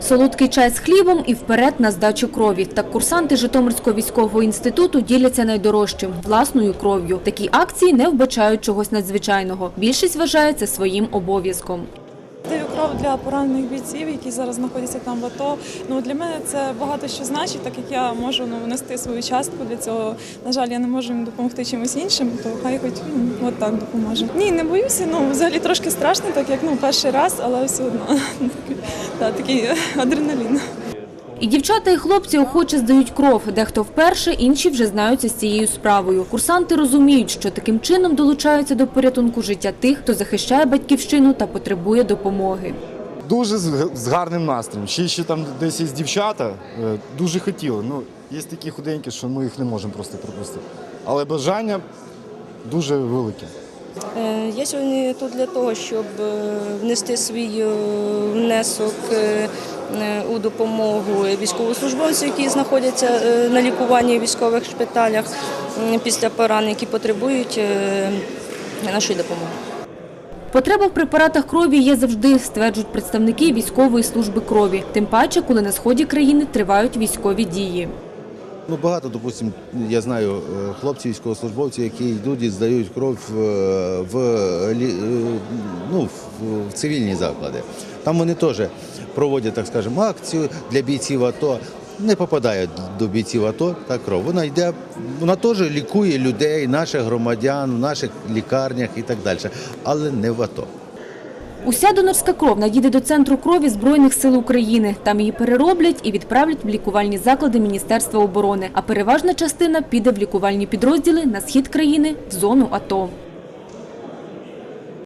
Солодкий чай з хлібом і вперед на здачу крові. Так курсанти Житомирського військового інституту діляться найдорожчим – власною кров'ю. Такі акції не вбачають чогось надзвичайного. Більшість вважає своїм обов'язком. Даю для поранених бійців, які зараз знаходяться там в АТО. Ну для мене це багато що значить, так як я можу ну, внести свою частку для цього. На жаль, я не можу їм допомогти чимось іншим, то хай хоч ну, от так допоможе. Ні, не боюся. Ну взагалі трошки страшно, так як ну перший раз, але все одно Так, такий адреналін. І дівчата, і хлопці охоче здають кров. Дехто вперше, інші вже знаються з цією справою. Курсанти розуміють, що таким чином долучаються до порятунку життя тих, хто захищає батьківщину та потребує допомоги. Дуже з, гарним настроєм. Ще ще там десь є дівчата, е, дуже хотіли. Ну, є такі худенькі, що ми їх не можемо просто пропустити. Але бажання дуже велике. Е, Я сьогодні тут для того, щоб е, внести свій внесок у допомогу військовослужбовців, які знаходяться е, на лікуванні в військових шпиталях після поранень, які потребують е, нашої допомоги. Потреба в препаратах крові є завжди, стверджують представники військової служби крові. Тим паче, коли на сході країни тривають військові дії. Ну, багато, допустим, я знаю е, хлопців, військовослужбовців, які йдуть і здають кров е, в, е, ну, в- в цивільні заклади. Там вони теж проводять, так скажемо, акцію для бійців АТО. Не попадає до бійців АТО та кров. Вона йде, вона теж лікує людей, наших громадян, в наших лікарнях і так далі, але не в АТО. Уся донорська кров надійде до центру крові Збройних сил України. Там її перероблять і відправлять в лікувальні заклади Міністерства оборони. А переважна частина піде в лікувальні підрозділи на схід країни в зону АТО.